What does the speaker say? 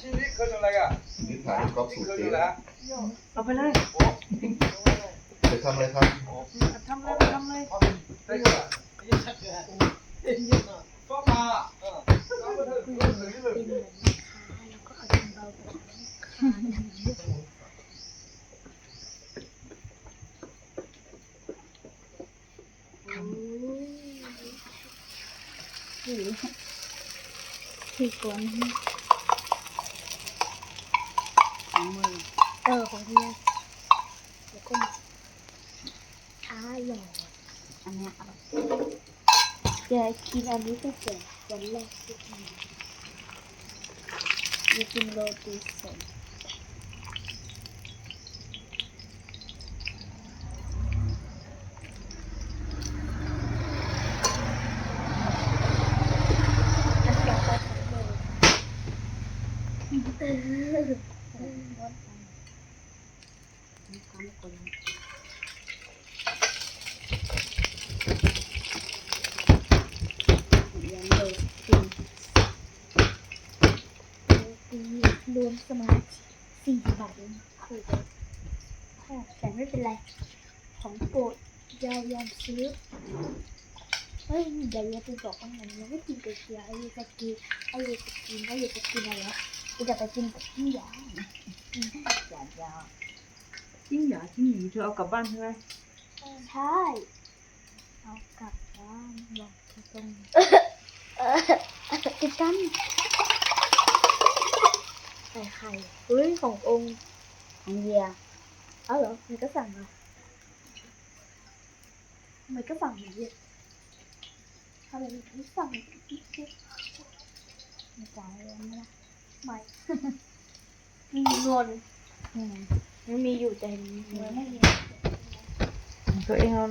ขึ้นอะไรอะนี่ถ่ายให้ก๊อฟสูตรขึ้นเจ๊แล้วเอาไปเลยจะทำอะไรครับทำเลยทำเลยได้ก็ก็มาเออก็มาเถอะก็ถึงนี่เลยเป็นเหมือนนะคะแล้วก็เอาดินเบาไปค่ะถือถือกวน ของมือ เออของพี่แล้วก็อร่อยอันเนี้ยอร่อยจะกินอันนี้ตั้งแต่วันแรกที่กินจะกินโรตีสดอั รวมสมาชิกสี่บาทเองค่ะแต่ไม่เป็นไร ของโปรดยายยอมซื้อ เฮ้ยเดี๋ยวอย่าไปบอกว่ามันยังไม่กินก๋วยเตี๋ยวไอ้ยูจะกินไอ้ยูจะกินไอ้ยูจะกินอะไรวะกูจะไปกินกับพี่หยาหยาดยาวจิ้งหยาจิ้งหยีเธอเอากลับบ้านใช่ไหมใช่เอากลับบ้านบอกตรงติดกันใส่ไข่เฮ้ยขององค์ของเยียเอาเหรอมันก็สั่งมาทำไมก็สั่งเหมือน เยียทำไมมันไม่สั่งไม่จ่ายเลยนะไม่มีเงินอืมมันมีอยู่แต่มันไม่มี ตัวเองเอา